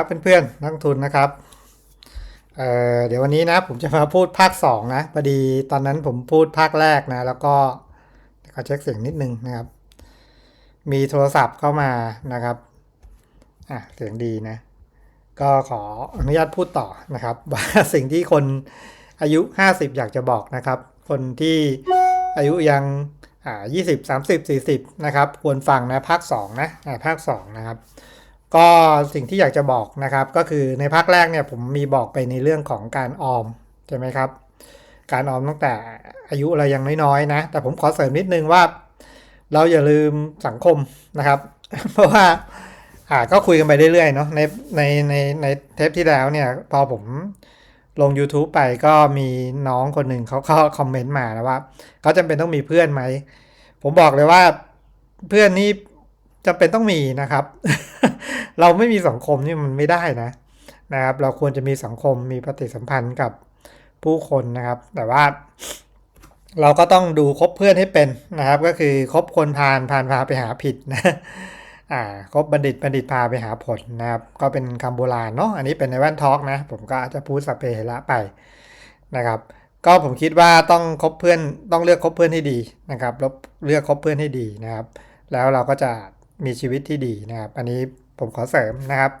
ครับเพื่อนๆนักทุนนะครับเเดี๋ยววันนี้นะผมจะมาพูดภาค 2 นะพอดีตอนนั้นผมพูดภาคแรกนะ แล้วก็ขอเช็คเสียงนิดนึงนะครับ มีโทรศัพท์เข้ามานะครับอะเสียงดีนะ ก็ขออนุญาตพูดต่อนะครับว่าสิ่งที่คนอายุ 50 อยากจะบอกนะครับ คนที่อายุยังอ่า20 30 40 นะครับ ควรฟังนะภาค 2 นะอ่าภาค 2 นะครับ ก็สิ่งที่อยากจะบอกนะครับ ก็คือในภาคแรกเนี่ยผมมีบอกไปในเรื่องของการออมใช่ไหมครับ การออมตั้งแต่อายุเรายังน้อยๆนะ แต่ผมขอเสริมนิดนึงว่า เราอย่าลืมสังคมนะครับ เพราะว่าอ่าก็คุยกันไปเรื่อยๆเนาะในในในในเทปที่แล้วเนี่ย พอผมลง YouTube ไปก็มีน้องคนหนึ่งเขาเขาคอมเมนต์มาแล้วว่าเขาจำเป็นต้องมีเพื่อนไหม ผมบอกเลยว่าเพื่อนนี่ จำเป็นต้องมีนะครับ เราไม่มีสังคมนี่มันไม่ได้นะนะครับ เราควรจะมีสังคมมีปฏิสัมพันธ์กับผู้คนนะครับ แต่ว่า เราก็ต้องดูคบเพื่อนให้เป็นนะครับ ก็คือคบคนพาลพาลพาไปหาผิดนะอ่าคบบัณฑิตบัณฑิตพาไปหาผลนะครับ ก็เป็นคำโบราณเนาะอันนี้เป็นในแว่นทอล์กนะ ผมก็จะพูดสเปเหระไปนะครับ ก็ผมคิดว่าต้องคบเพื่อนต้องเลือกคบเพื่อนให้ดีนะครับแล้วเลือกคบเพื่อนให้ดีนะครับ แล้วเราก็จะ มีชีวิตที่ดีนะครับ อันนี้ผมขอเสริมนะครับ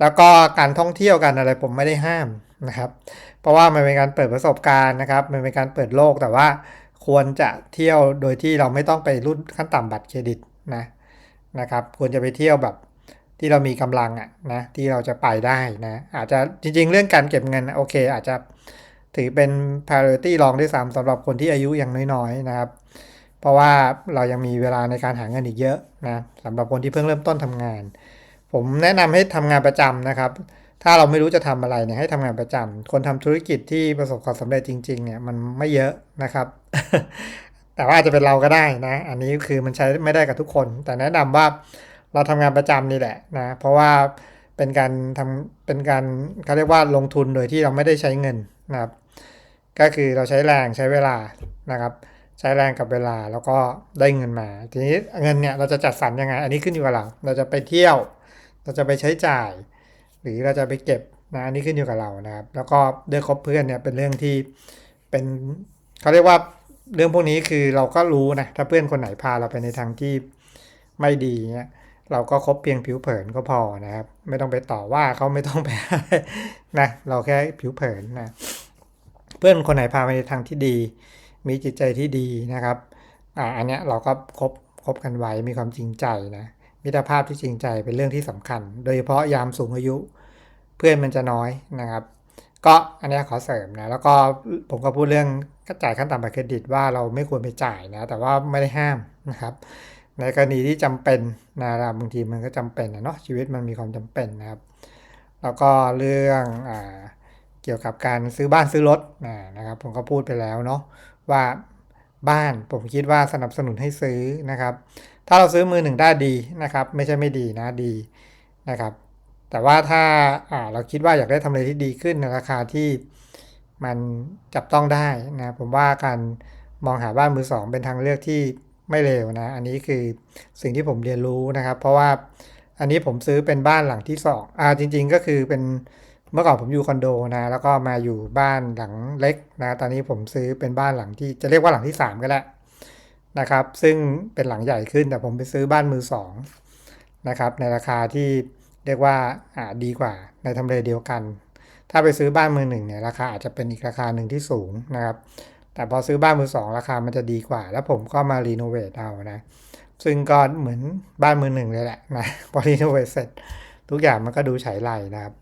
แล้วก็การท่องเที่ยวกันอะไรผมไม่ได้ห้ามนะครับ เพราะว่ามันเป็นการเปิดประสบการณ์นะครับ มันเป็นการเปิดโลกแต่ว่าควรจะเที่ยวโดยที่เราไม่ต้องไปรุ่นขั้นต่ำบัตรเครดิตนะนะครับ ควรจะไปเที่ยวแบบที่เรามีกำลังอะนะที่เราจะไปได้นะ อาจจะจริง ๆ เรื่องการเก็บเงินโอเค อาจจะถือเป็น priority รองด้วยซ้ำสำหรับคนที่อายุยังน้อยๆนะครับ ราะว่าเรายังมีเวลาในการหาเงินอีกเยอะนะสำหรับคนที่เพิ่งเริ่มต้นทำงาน ผมแนะนำให้ทำงานประจำนะครับ ถ้าเราไม่รู้จะทำอะไรเนี่ยให้ทำงานประจำคนทำธุรกิจที่ประสบความสำเร็จจริง ๆ เนี่ยมันไม่เยอะนะครับ แต่ว่าอาจจะเป็นเราก็ได้นะ อันนี้คือมันใช้ไม่ได้กับทุกคน แต่แนะนำว่าเราทำงานประจำนี่แหละนะเพราะว่าเป็นการทำเป็นการเขาเรียกว่าลงทุนโดยที่เราไม่ได้ใช้เงินนะครับ ก็คือเราใช้แรงใช้เวลานะครับ ใช้แรงกับเวลาแล้วก็ได้เงินมา ทีนี้เงินเนี่ยเราจะจัดสรรยังไง อันนี้ขึ้นอยู่กับเรา เราจะไปเที่ยว เราจะไปใช้จ่าย หรือเราจะไปเก็บนะอันนี้ขึ้นอยู่กับเรานะครับ แล้วก็เรื่องคบเพื่อนเนี่ยเป็นเรื่องที่เป็นเขาเรียกว่าเรื่องพวกนี้คือเราก็รู้นะถ้าเพื่อนคนไหนพาเราไปในทางที่ไม่ดีเนี่ยเราก็คบเพียงผิวเผินก็พอนะครับ ไม่ต้องไปต่อว่าเขาไม่ต้องไปนะเราแค่ผิวเผินนะเพื่อนคนไหนพาไปในทางที่ดี มีจิตใจที่ดีนะครับอ่าอันเนี้ยเราก็คบคบกันไว้มีความจริงใจนะมิตรภาพที่จริงใจเป็นเรื่องที่สำคัญ โดยเฉพาะยามสูงอายุ เพื่อนมันจะน้อยนะครับ ก็อันเนี้ยขอเสริมนะแล้วก็ผมก็พูดเรื่องจ่ายขั้นต่ำบัตรเครดิตว่าเราไม่ควรไปจ่ายนะแต่ว่าไม่ได้ห้ามนะครับ ในกรณีที่จำเป็นนะบางทีมันก็จำเป็นนะเนาะชีวิตมันมีความจำเป็นนะครับ แล้วก็เรื่องอ่าเกี่ยวกับการซื้อบ้านซื้อรถนะครับผมก็พูดไปแล้วเนาะ ว่าบ้านผมคิดว่าสนับสนุนให้ซื้อนะครับ ถ้าเราซื้อมือหนึ่งได้ดีนะครับ ไม่ใช่ไม่ดีนะดีนะครับ แต่ว่าถ้าาเราคิดว่าอยากได้ทำเลที่ดีขึ้นในราคาที่มันจับต้องได้นะผมว่าการมองหาบ้านมือสองเป็นทางเลือกที่ไม่เลวนะ อันนี้คือสิ่งที่ผมเรียนรู้นะครับ เพราะว่าอันนี้ผมซื้อเป็นบ้านหลังที่สองอ่าจริง ๆ ก็คือเป็น มื่อก่อนผมอยู่คอนโดนะ แล้วก็มาอยู่บ้านหลังเล็กนะ ตอนนี้ผมซื้อเป็นบ้านหลังที่จะเรียกว่าหลังที่ 3 ก็แล้วนะครับ ซึ่งเป็นหลังใหญ่ขึ้นแต่ผมไปซื้อบ้านมือ2นะครับ ในราคาที่เรียกว่าอ่าดีกว่าในทำเลเดียวกัน ถ้าไปซื้อบ้านมือหนึ่งเนี่ยราคาอาจจะเป็นอีกราคาหนึ่งที่สูงนะครับ แต่พอซื้อบ้านมือสองราคามันจะดีกว่า แล้วผมก็มารีโนเวทเอานะ ซึ่งก็เหมือนบ้านมือหนึ่งเลยแหละนะ พอรีโนเวทเสร็จ ทุกอย่างมันก็ดูฉายไรนะครับ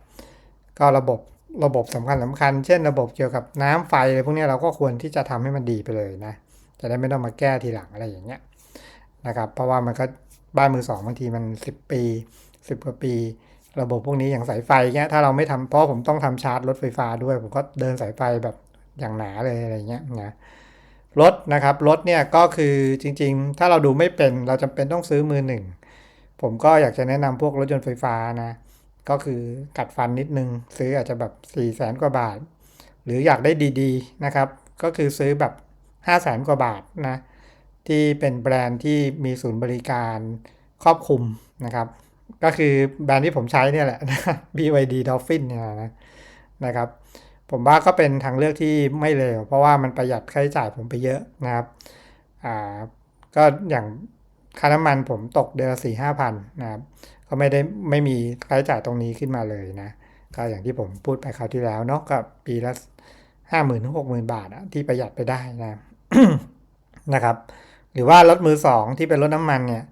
ก็ระบบระบบสำคัญสำคัญ เช่นระบบเกี่ยวกับน้ำไฟอะไรพวกนี้เราก็ควรที่จะทำให้มันดีไปเลยนะ จะได้ไม่ต้องมาแก้ทีหลังอะไรอย่างเงี้ยนะครับ เพราะว่ามันก็บ้านมือสองบางทีมัน 10 ปี 10กว่าปี ระบบพวกนี้อย่างสายไฟเงี้ยถ้าเราไม่ทำเพราะผมต้องทำชาร์จรถไฟฟ้าด้วย ผมก็เดินสายไฟแบบอย่างหนาเลยอะไรเงี้ยนะรถนะครับรถเนี่ยก็คือจริง ๆ ถ้าเราดูไม่เป็นเราจำเป็นต้องซื้อมือหนึ่งผมก็อยากจะแนะนำพวกรถยนต์ไฟฟ้านะ ก็คือกัดฟันนิดนึง ซื้ออาจจะแบบ4ี่แสนกว่าบาท หรืออยากได้ดีๆนะครับ ก็คือซื้อแบบ5้าแสนกว่าบาทนะที่เป็นแบรนด์ที่มีศูนย์บริการครอบคลุมนะครับ ก็คือแบรนด์ที่ผมใช้เนี่ยแหละ BYD Dolphin เนี่ยนะนะครับ ผมว่าก็เป็นทางเลือกที่ไม่เลวเพราะว่ามันประหยัดค่าใช้จ่ายผมไปเยอะนะครับอ่าก็อย่างค่าน้ำมันผมตกเดือนละสี่ห้าพันนะครับ ก็ไม่ได้ไม่มีค่าใช้จ่ายตรงนี้ขึ้นมาเลยนะก็อย่างที่ผมพูดไปคราวที่แล้วเนาะก็ปีละห้าหมื่นถึงหกหมื่นบาทอะที่ประหยัดไปได้นะนะครับ หรือว่ารถมือสองที่เป็นรถน้ำมันเนี่ย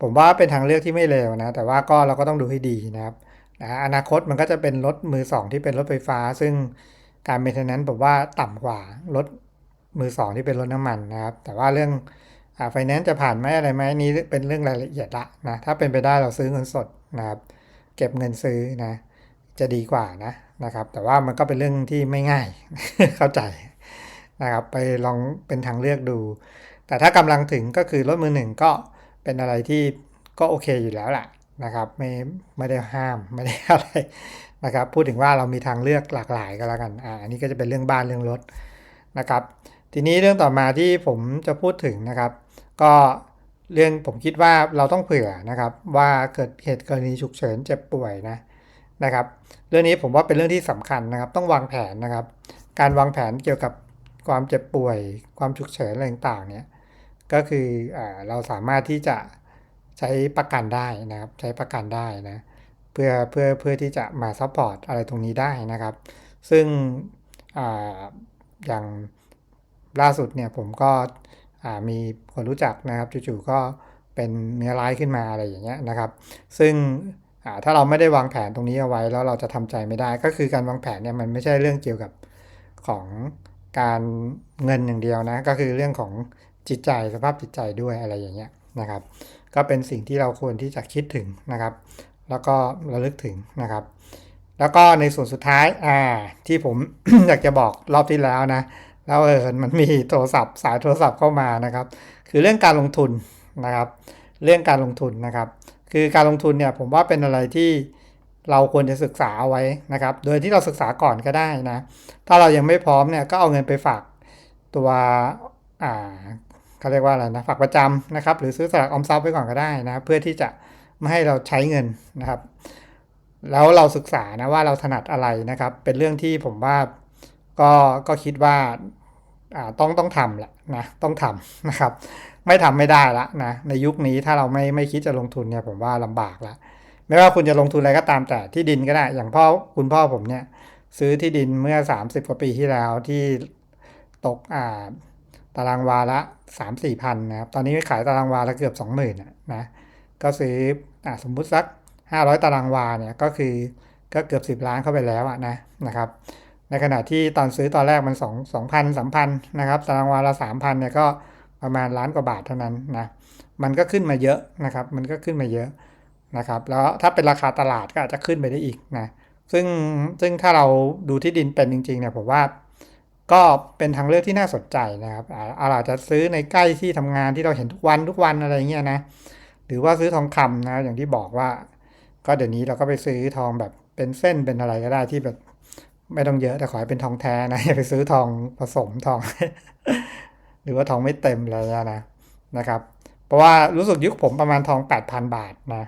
ผมว่าเป็นทางเลือกที่ไม่เลวนะ แต่ว่าก็เราก็ต้องดูให้ดีนะครับนะอนาคตมันก็จะเป็นรถมือสองที่เป็นรถไฟฟ้า ซึ่งการเมนเทนแนนซ์ผมว่าต่ำกว่ารถมือสองที่เป็นรถน้ำมันนะครับ แต่ว่าเรื่อง ไฟแนนซ์จะผ่านไหมอะไรไหมนี้เป็นเรื่องรายละเอียดละนะถ้าเป็นไปได้เราซื้อเงินสดนะครับ เก็บเงินซื้อนะ จะดีกว่านะนะครับ แต่ว่ามันก็เป็นเรื่องที่ไม่ง่ายเข้าใจนะครับ ไปลองเป็นทางเลือกดู แต่ถ้ากำลังถึงก็คือรถมือหนึ่งก็เป็นอะไรที่ก็โอเคอยู่แล้วแหละนะครับไม่ไม่ได้ห้ามไม่ได้อะไรนะครับพูดถึงว่าเรามีทางเลือกหลากหลายก็แล้วกันอ่าอันนี้ก็จะเป็นเรื่องบ้านเรื่องรถนะครับ ทีนี้เรื่องต่อมาที่ผมจะพูดถึงนะครับ ก็เรื่องผมคิดว่าเราต้องเผื่อนะครับ ว่าเกิดเหตุกรณีฉุกเฉินเจ็บป่วยนะนะครับ เรื่องนี้ผมว่าเป็นเรื่องที่สำคัญนะครับ ต้องวางแผนนะครับ การวางแผนเกี่ยวกับความเจ็บป่วย ความฉุกเฉินอะไรต่างๆเนี่ยก็คืออเราสามารถที่จะใช้ประกันได้นะครับ ใช้ประกันได้นะเพื่อเพื่อเพื่อที่จะมาซัพพอร์ตอะไรตรงนี้ได้นะครับ ซึ่งออย่างล่าสุดเนี่ยผมก็ มีคนรู้จักนะครับจู่ๆก็เป็นเนื้อร้ายขึ้นมาอะไรอย่างเงี้ยนะครับ ซึ่งถ้าเราไม่ได้วางแผนตรงนี้เอาไว้แล้วเราจะทำใจไม่ได้ ก็คือการวางแผนเนี่ยมันไม่ใช่เรื่องเกี่ยวกับของการเงินอย่างเดียวนะก็คือเรื่องของจิตใจสภาพจิตใจด้วยอะไรอย่างเงี้ยนะครับ ก็เป็นสิ่งที่เราควรที่จะคิดถึงนะครับ แล้วก็ระลึกถึงนะครับ แล้วก็ในส่วนสุดท้ายอ่าที่ผมอยากจะบอกรอบที่แล้วนะ แล้วเออมันมีโทรศัพท์ สายโทรศัพท์เข้ามานะครับ คือเรื่องการลงทุนนะครับ เรื่องการลงทุนนะครับ คือการลงทุนเนี่ยผมว่าเป็นอะไรที่เราควรจะศึกษาเอาไว้นะครับ โดยที่เราศึกษาก่อนก็ได้นะ ถ้าเรายังไม่พร้อมเนี่ยก็เอาเงินไปฝากตัวอ่าเขาเรียกว่าอะไรนะฝากประจำนะครับ หรือซื้อสลากออมทรัพย์ไว้ก่อนก็ได้นะเพื่อที่จะไม่ให้เราใช้เงินนะครับ แล้วเราศึกษานะว่าเราถนัดอะไรนะครับ เป็นเรื่องที่ผมว่า ก็ก็คิดว่าต้องต้องทำแหละนะต้องทำนะครับ ไม่ทำไม่ได้ละนะในยุคนี้ถ้าเราไม่ไม่คิดจะลงทุนเนี่ยผมว่าลำบากละไม่ว่าคุณจะลงทุนอะไรก็ตามแต่ที่ดินก็ได้ อย่างพ่อคุณพ่อผมเนี่ย ซื้อที่ดินเมื่อ 30 กว่าปีที่แล้วที่ตกอ่าตารางวาละ3 4พันนะครับ ตอนนี้ขายตารางวาละเกือบ20,000นะ ก็ซื้ออ่าสมมุติสัก500ตารางวาเนี่ยก็คือก็เกือบ10ล้านเข้าไปแล้วอะนะนะครับ ในขณะที่ตอนซื้อตอนแรกมัน2 2,000 3,000นะครับตารางวาละ3,000เนี่ยก็ประมาณล้านกว่าบาทเท่านั้นนะมันก็ขึ้นมาเยอะนะครับ มันก็ขึ้นมาเยอะนะครับ แล้วถ้าเป็นราคาตลาดก็อาจจะขึ้นไปได้อีกนะซึ่งซึ่งถ้าเราดูที่ดินเป็นจริงๆเนี่ยผมว่าก็เป็นทางเลือกที่น่าสนใจนะครับอาจจะซื้อในใกล้ที่ทำงานที่เราเห็นทุกวันทุกวันอะไรเงี้ยนะหรือว่าซื้อทองคำนะอย่างที่บอกว่า ก็เดี๋ยวนี้เราก็ไปซื้อทองแบบเป็นเส้นเป็นอะไรก็ได้ที่แบบ ไม่ต้องเยอะแต่ขอให้เป็นทองแท้นะอย่าไปซื้อทองผสมทอง หรือว่าทองไม่เต็มอะไรนะนะครับ เพราะว่ารู้สึกยุคผมประมาณทอง 8,000 บาทนะ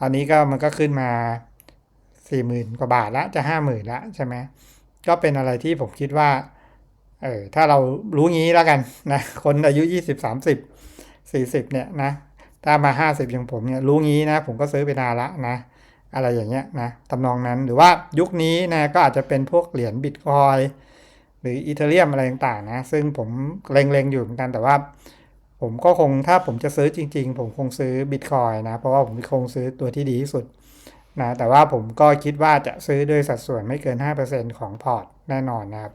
ตอนนี้ก็มันก็ขึ้นมาสี่หมื่นกว่าบาทละจะห้าหมื่นละใช่ไหมก็เป็นอะไรที่ผมคิดว่าเออถ้าเรารู้งี้แล้วกันนะคนอายุยี่สิบสามสิบสี่สิบเนี่ยนะถ้ามาห้าสิบอย่างผมเนี่ยรู้งี้นะ ผมก็ซื้อไปนานละนะ อะไรอย่างเงี้ยนะตำนองนั้นหรือว่ายุคนี้นะก็อาจจะเป็นพวกเหรียญบิตคอยหรืออีเทเรียมอะไรต่างๆนะซึ่งผมเล็งๆอยู่เหมือนกันแต่ว่า ผมก็คงถ้าผมจะซื้อจริง ๆ ผมคงซื้อบิตคอยนะเพราะว่าผมคงซื้อตัวที่ดีที่สุดนะแต่ว่าผมก็คิดว่าจะซื้อด้วยสัดส่วนไม่เกิน 5%ของพอร์ตแน่นอนนะครับ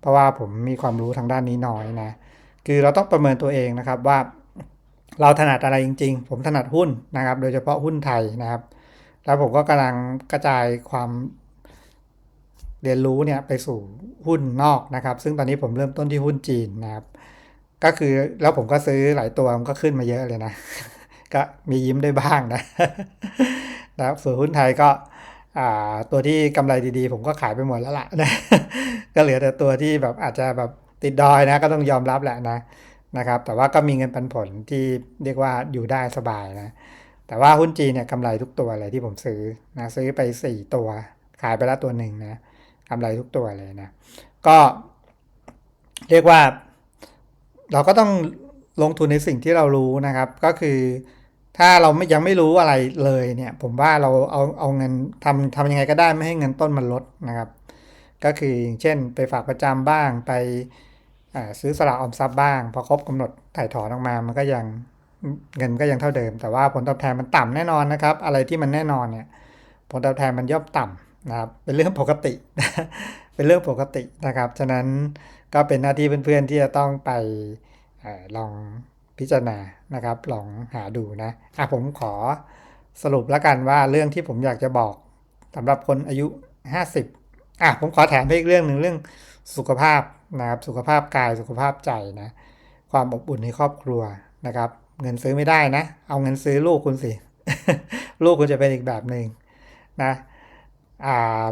เพราะว่าผมมีความรู้ทางด้านนี้น้อยนะคือเราต้องประเมินตัวเองนะครับว่า เราถนัดอะไรจริง ๆ ผมถนัดหุ้นนะครับ โดยเฉพาะหุ้นไทยนะครับ แล้วผมก็กำลังกระจายความเรียนรู้เนี่ยไปสู่หุ้นนอกนะครับ ซึ่งตอนนี้ผมเริ่มต้นที่หุ้นจีนนะครับ ก็คือแล้วผมก็ซื้อหลายตัวมันก็ขึ้นมาเยอะเลยนะ ก็มียิ้มได้บ้างนะนะครับส่วนหุ้นไทยก็ตัวที่กำไรดีๆ ผมก็ขายไปหมดแล้วล่ะนะก็เหลือแต่ตัวที่แบบอาจจะแบบติดดอยนะก็ต้องยอมรับแหละนะนะครับ แต่ว่าก็มีเงินปันผลที่เรียกว่าอยู่ได้สบายนะ แต่ว่าหุ้นจีนเนี่ยกำไรทุกตัวเลยที่ผมซื้อนะซื้อไป 4 ตัว ขายไปแล้วตัวหนึ่งนะกำไรทุกตัวเลยนะ ก็เรียกว่า เราก็ต้องลงทุนในสิ่งที่เรารู้นะครับ ก็คือถ้าเราไม่ยังไม่รู้อะไรเลยเนี่ย ผมว่าเราเอาเอาเงินทำทำยังไงก็ได้ไม่ให้เงินต้นมันลดนะครับ ก็คืออย่างเช่น ไปฝากประจำบ้างไปซื้อสลากออมทรัพย์บ้าง พอครบกำหนดถ่ายถอนออกมามันก็ยัง เงินก็ยังเท่าเดิม แต่ว่าผลตอบแทนมันต่ำแน่นอนนะครับ อะไรที่มันแน่นอนเนี่ยผลตอบแทนมันย่อมต่ำนะครับเป็นเรื่องปกติ เป็นเรื่องปกตินะครับ ฉะนั้นก็เป็นหน้าที่เพื่อนๆที่จะต้องไปอลองพิจารณานะครับ ลองหาดูนะอะผมขอสรุปแล้วกันว่าเรื่องที่ผมอยากจะบอกสำหรับคนอายุ 50อะผมขอแถมให้อีกเรื่องหนึ่งเรื่องสุขภาพนะครับสุขภาพกายสุขภาพใจนะความอบอุ่นในครอบครัวนะครับ เงินซื้อไม่ได้นะ เอาเงินซื้อลูกคุณสิ ลูกคุณจะเป็นอีกแบบหนึ่งนะอ่า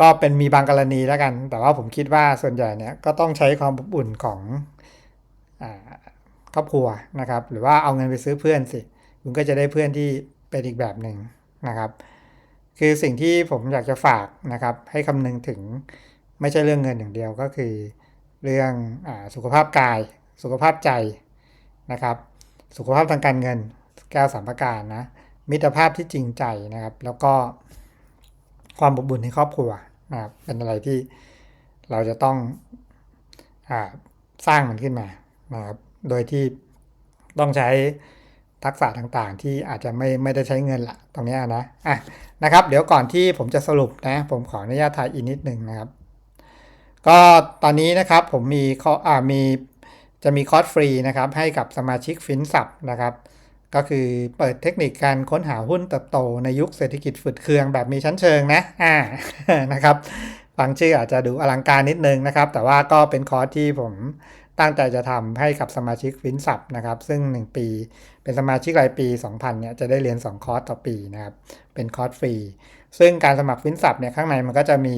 ก็เป็นมีบางกรณีแล้วกัน แต่ว่าผมคิดว่าส่วนใหญ่เนี่ยก็ต้องใช้ความอบอุ่นของอครอบครัวนะครับ หรือว่าเอาเงินไปซื้อเพื่อนสิ คุณก็จะได้เพื่อนที่เป็นอีกแบบหนึ่งนะครับ คือสิ่งที่ผมอยากจะฝากนะครับ ให้คำนึงถึงไม่ใช่เรื่องเงินอย่างเดียวก็คือ เรื่องอสุขภาพกาย สุขภาพใจ นะครับ สุขภาพทางการเงินแก้วสามประการนะ มิตรภาพที่จริงใจนะครับ แล้วก็ความอบอุ่นในครอบครัวนะครับเป็นอะไรที่เราจะต้องอสร้างมันขึ้นมานะครับ โดยที่ต้องใช้ทักษะต่างๆ ที่อาจจะไม่ไม่ได้ใช้เงินละตรงเนี้ยนะอะนะครับ เดี๋ยวก่อนที่ผมจะสรุปนะ ผมขออนุญาตถ่ายอีกนิดหนึ่งนะครับ ก็ตอนนี้นะครับผมมีข้ออ่ามี จะมีคอร์สฟรีนะครับให้กับสมาชิกฟินสับนะครับ ก็คือเปิดเทคนิคการค้นหาหุ้นเติบโตในยุคเศรษฐกิจฝืดเคืองแบบมีชั้นเชิงนะอ่านะครับฟังชื่ออาจจะดูอลังการนิดนึงนะครับ แต่ว่าก็เป็นคอร์สที่ผมตั้งใจจะทำให้กับสมาชิกฟินสับนะครับ ซึ่ง 1 ปีเป็นสมาชิกรายปี 2,000เนี่ยจะได้เรียน 2 คอร์สต่อปีนะครับ เป็นคอร์สฟรี ซึ่งการสมัครฟินสับเนี่ยข้างในมันก็จะมี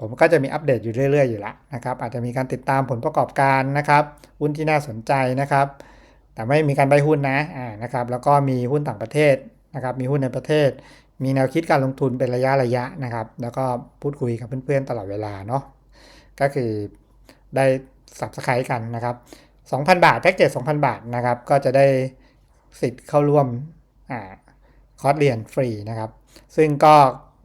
ผมก็จะมีอัปเดตอยู่เรื่อย ๆ อยู่ล้วนะครับ อาจจะมีการติดตามผลประกอบการนะครับ หุ้นที่น่าสนใจนะครับ แต่ไม่มีการใบหุ้นนะอ่านะครับ แล้วก็มีหุ้นต่างประเทศนะครับ มีหุ้นในประเทศ มีแนวคิดการลงทุนเป็นระยะระยะนะครับ แล้วก็พูดคุยกับเพื่อนๆตลอดเวลาเนาะ ก็คือได้สับสไครกันนะครับ 2,000 บาทแพ็กเกจ2,000 บาทนะครับ ก็จะได้สิทธิ์เข้าร่วมอ่าคอร์สเรียนฟรีนะครับ ซึ่งก็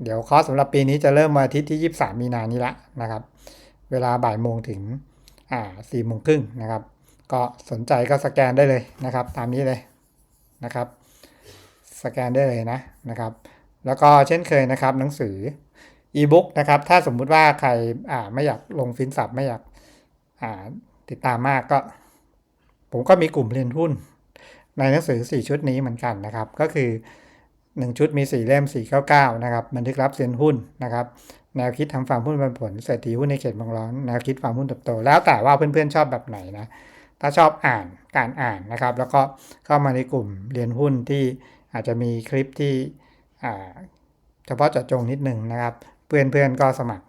เดี๋ยวคอร์สสำหรับปีนี้จะเริ่มวันอาทิตย์ที่ 23 มีนานี้ละนะครับ เวลาบ่ายโมงถึงอ่า4โมงครึ่งนะครับ ก็สนใจก็สแกนได้เลยนะครับ ตามนี้เลยนะครับ สแกนได้เลยนะนะครับ แล้วก็เช่นเคยนะครับ หนังสืออีบุ๊กนะครับ ถ้าสมมุติว่าใครอ่าไม่อยากลงฟินสับไม่อยากอ่าติดตามมากก็ ผมก็มีกลุ่มเรียนหุ้นในหนังสือ 4 ชุดนี้เหมือนกันนะครับ ก็คือ 1 ชุดมี 4 เล่ม 499 นะครับ บันทึกรับเซียนหุ้นนะครับ แนวคิดทำฟาร์มหุ้นปันผลเศรษฐีหุ้นในเขตบางร้อน แนวคิดฟาร์มหุ้นเติบโต แล้วแต่ว่าเพื่อนๆชอบแบบไหนนะ ถ้าชอบอ่านการอ่านนะครับ แล้วก็เข้ามาในกลุ่มเรียนหุ้นที่อาจจะมีคลิปที่เฉพาะเจาะจงนิดหนึ่งนะครับ เพื่อนๆก็สมัคร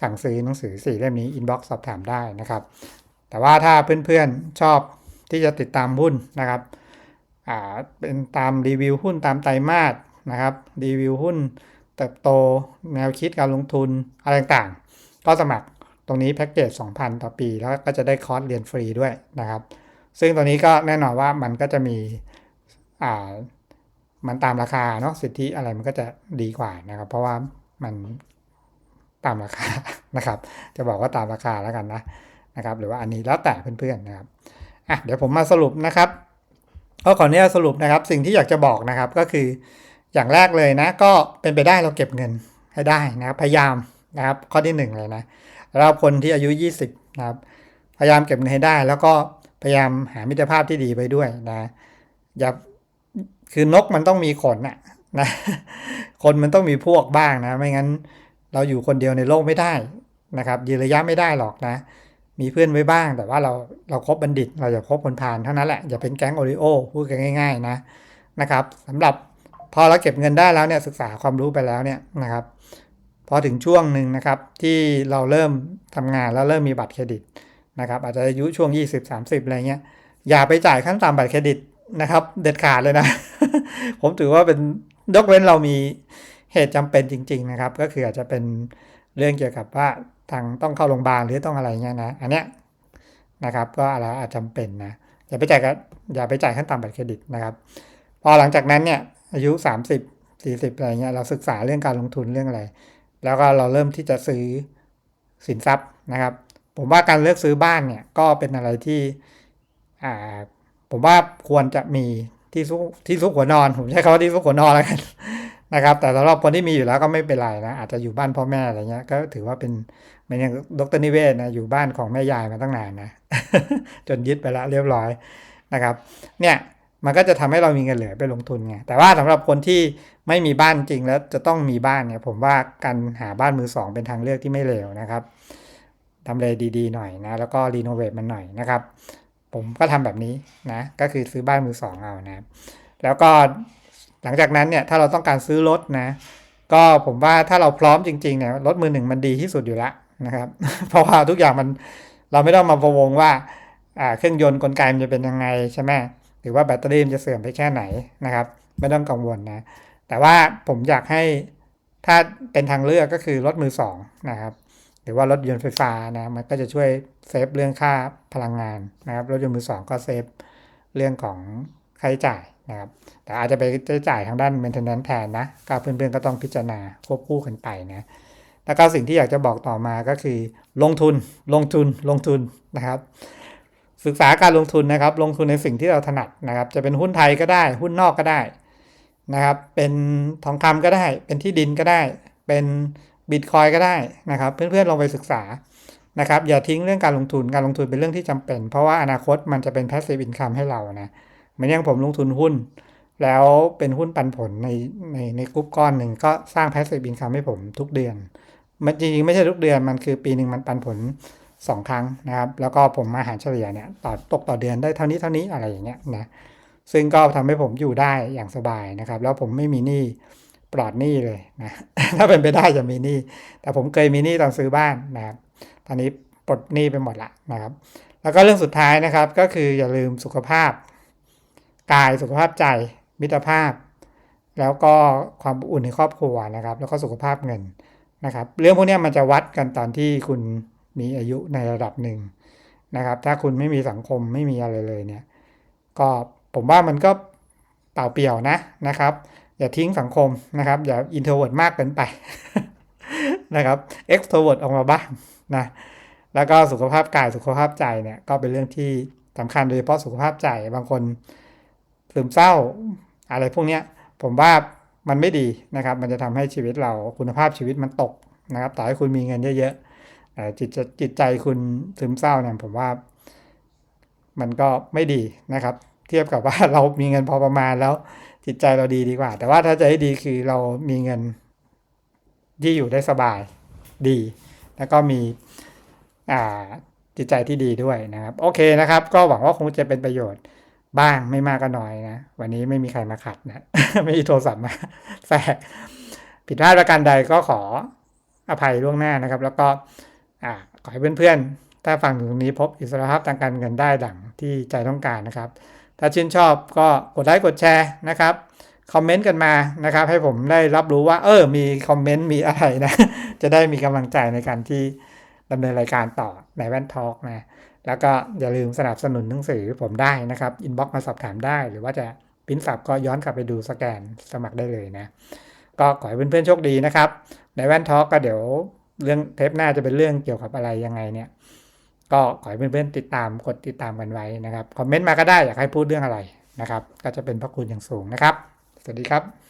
สั่งซื้อหนังสือ4เล่มนี้อินบ็อกซ์สอบถามได้นะครับ แต่ว่าถ้าเพื่อนๆชอบที่จะติดตามหุ้นนะครับ อ่าเป็นตามรีวิวหุ้นตามไตรมาสนะครับรีวิวหุ้นเติบโตแนวคิดการลงทุนอะไรต่างๆ ก็สมัครตรงนี้แพ็กเกจ 2,000 ต่อปี แล้วก็จะได้คอร์สเรียนฟรีด้วยนะครับ ซึ่งตัวนี้ก็แน่นอนว่ามันก็จะมีอ่ามันตามราคาเนาะสิทธิอะไรมันก็จะดีกว่านะครับ เพราะว่ามันตามราคานะครับ จะบอกว่าตามราคาแล้วกันนะนะครับ หรือว่าอันนี้แล้วแต่เพื่อนๆนะครับอะเดี๋ยวผมมาสรุปนะครับ ก็ขออนุญาตสรุปนะครับ สิ่งที่อยากจะบอกนะครับก็คืออย่างแรกเลยนะ ก็เป็นไปได้เราเก็บเงินให้ได้นะครับ พยายามนะครับ ข้อที่หนึ่งเลยนะแล้วคนที่อายุ 20นะครับ พยายามเก็บเงินให้ได้ แล้วก็พยายามหามิตรภาพที่ดีไปด้วยนะอย่าคือนกมันต้องมีขนอะนะคนมันต้องมีพวกบ้างนะ ไม่งั้นเราอยู่คนเดียวในโลกไม่ได้นะครับยืนระยะไม่ได้หรอกนะ มีเพื่อนไว้บ้าง แต่ว่าเราเราครบบัณฑิต เราอย่าคบคนพาลเท่านั้นแหละ อย่าเป็นแก๊งโอริโอพูดกันง่าย ๆ นะนะครับสำหรับพอเราเก็บเงินได้แล้วเนี่ยศึกษาความรู้ไปแล้วเนี่ยนะครับพอถึงช่วงหนึ่งนะครับที่เราเริ่มทำงานแล้วเริ่มมีบัตรเครดิตนะครับอาจจะอายุช่วง 20 30 อะไรเงี้ยอย่าไปจ่ายขั้นต่ำบัตรเครดิตนะครับ เด็ดขาดเลยนะ ผมถือว่าเป็นยกเว้นเรามีเหตุจำเป็นจริง ๆ นะครับ ก็คืออาจจะเป็นเรื่องเกี่ยวกับว่า ทางต้องเข้าโรงพยาบาลหรือต้องอะไรเงี้ยนะ อันเนี้ยนะครับก็อะไรอาจจำเป็นนะอย่าไปจ่ายกับอย่าไปจ่ายขั้นต่ำบัตรเครดิตนะครับ พอหลังจากนั้นเนี่ยอายุ 30 40อะไรเงี้ยเราศึกษาเรื่องการลงทุนเรื่องอะไร แล้วก็เราเริ่มที่จะซื้อสินทรัพย์นะครับ ผมว่าการเลือกซื้อบ้านเนี่ยก็เป็นอะไรที่อ่าผมว่าควรจะมีที่ซุกที่ซุกหัวนอน ผมใช้คำว่าที่ซุกหัวนอนแล้วกันนะครับ แต่สำหรับคนที่มีอยู่แล้วก็ไม่เป็นไรนะอาจจะอยู่บ้านพ่อแม่อะไรเงี้ยก็ถือว่าเป็น มือนอย่างดรนิเวศนะอยู่บ้านของแม่ยายมาตั้งนานนะ จนยึดไปแล้วเรียบร้อยนะครับ เนี่ยมันก็จะทำให้เรามีเงินเหลือไปลงทุนไง แต่ว่าสำหรับคนที่ไม่มีบ้านจริงแล้วจะต้องมีบ้านเนี่ย ผมว่าการหาบ้านมือสองเป็นทางเลือกที่ไม่เลวนะครับทำเลดีๆหน่อยนะ แล้วก็รีโนเวทมันหน่อยนะครับ ผมก็ทำแบบนี้นะ ก็คือซื้อบ้านมือสองเอานะ แล้วก็หลังจากนั้นเนี่ย ถ้าเราต้องการซื้อรถนะ ก็ผมว่าถ้าเราพร้อมจริงๆเนี่ย รถมือหนึ่งมันดีที่สุดอยู่แล้ว นะครับ เพราะว่าทุกอย่างมันเราไม่ต้องมาพะวงว่าอ่าเครื่องยนต์กลไกมันจะเป็นยังไงใช่ไหมหรือว่าแบตเตอรี่มันจะเสื่อมไปแค่ไหนนะครับ ไม่ต้องกังวลนะ แต่ว่าผมอยากให้ถ้าเป็นทางเลือกก็คือรถมือสองนะครับ หรือว่ารถยนต์ไฟฟ้านะมันก็จะช่วยเซฟเรื่องค่าพลังงานนะครับรถยนต์มือสองก็เซฟเรื่องของค่าใช้จ่ายนะครับ แต่อาจจะไปใช้จ่ายทางด้าน maintenance แทนนะก็เพื่อนๆก็ต้องพิจารณาควบคู่กันไปนะ แล้วก็สิ่งที่อยากจะบอกต่อมาก็คือ ลงทุนลงทุนลงทุนนะครับ ศึกษาการลงทุนนะครับ ลงทุนในสิ่งที่เราถนัดนะครับ จะเป็นหุ้นไทยก็ได้ หุ้นนอกก็ได้นะครับ เป็นทองคำก็ได้ เป็นที่ดินก็ได้ เป็นบิตคอยก็ได้นะครับ เพื่อนๆลองไปศึกษานะครับ อย่าทิ้งเรื่องการลงทุนการลงทุนเป็นเรื่องที่จำเป็น เพราะว่าอนาคตมันจะเป็น passive income ให้เรานะเหมือนอย่างผมลงทุนหุ้น แล้วเป็นหุ้นปันผลในในในกรุ๊ปก้อนหนึ่งก็สร้าง passive income ให้ผมทุกเดือน มันจริงๆไม่ใช่ทุกเดือนมันคือปีหนึ่งมันปันผล 2 ครั้งนะครับ แล้วก็ผมมาหารเฉลี่ยเนี่ยต่อตกต่อเดือนได้เท่านี้เท่านี้อะไรอย่างเงี้ยนะซึ่งก็ทำให้ผมอยู่ได้อย่างสบายนะครับ แล้วผมไม่มีหนี้ปลอดหนี้เลยนะถ้าเป็นไปได้จะมีหนี้แต่ผมเคยมีหนี้ตอนซื้อบ้านนะครับ ตอนนี้ปลดหนี้ไปหมดละนะครับ แล้วก็เรื่องสุดท้ายนะครับก็คืออย่าลืมสุขภาพ กายสุขภาพใจมิตรภาพ แล้วก็ความอบอุ่นในครอบครัวนะครับ แล้วก็สุขภาพเงิน นะครับเรื่องพวกนี้มันจะวัดกันตอนที่คุณมีอายุในระดับหนึ่งนะครับ ถ้าคุณไม่มีสังคมไม่มีอะไรเลยเนี่ยก็ผมว่ามันก็เปล่าเปลี่ยวนะนะครับ อย่าทิ้งสังคมนะครับ อย่าอินโทรเวิร์ดมากเกินไปนะครับเอ็กโทรเวิร์ดออกมาบ้างนะแล้วก็สุขภาพกายสุขภาพใจเนี่ยก็เป็นเรื่องที่สำคัญโดยเฉพาะสุขภาพใจบางคนซึมเศร้าอะไรพวกเนี้ยผมว่า มันไม่ดีนะครับ มันจะทำให้ชีวิตเราคุณภาพชีวิตมันตกนะครับ ต่อให้คุณมีเงินเยอะๆแต่จิตจิตใจคุณซึมเศร้าเนี่ยผมว่า มันก็ไม่ดีนะครับ เทียบกับว่าเรามีเงินพอประมาณแล้วจิตใจเราดีดีกว่า แต่ว่าถ้าจะให้ดีคือเรามีเงินที่อยู่ได้สบายดี แล้วก็มีอ่าจิตใจที่ดีด้วยนะครับ โอเคนะครับ ก็หวังว่าคงจะเป็นประโยชน์ บ้างไม่มากก็น้อยนะ วันนี้ไม่มีใครมาขัดนะไม่มีโทรศัพท์มาแทรกผิดพลาดประการใดก็ขออภัยล่วงหน้านะครับ แล้วก็ขอให้เพื่อนๆ ถ้าฟังถึงตรงนี้พบอิสรภาพทางการเงินได้ดังที่ใจต้องการนะครับ ถ้าชื่นชอบก็กดไลค์กดแชร์นะครับคอมเมนต์กันมานะครับ ให้ผมได้รับรู้ว่า เออ มีคอมเมนต์มีอะไรนะ จะได้มีกำลังใจในการที่ดำเนินรายการต่อในแว่นทอล์กนะ แล้วก็อย่าลืมสนับสนุนหนังสือผมได้นะครับอินบ็อกซ์มาสอบถามได้ หรือว่าจะปริ้นสับก็ย้อนกลับไปดูสแกนสมัครได้เลยนะ ก็ขอให้เพื่อนๆโชคดีนะครับ ในแว่นทอล์กก็เดี๋ยวเรื่องเทปหน้าจะเป็นเรื่องเกี่ยวกับอะไรยังไงเนี่ย ก็ขอให้เพื่อนๆติดตามกดติดตามกันไว้นะครับ คอมเมนต์มาก็ได้อยากให้พูดเรื่องอะไรนะครับ ก็จะเป็นพระคุณอย่างสูงนะครับ สวัสดีครับ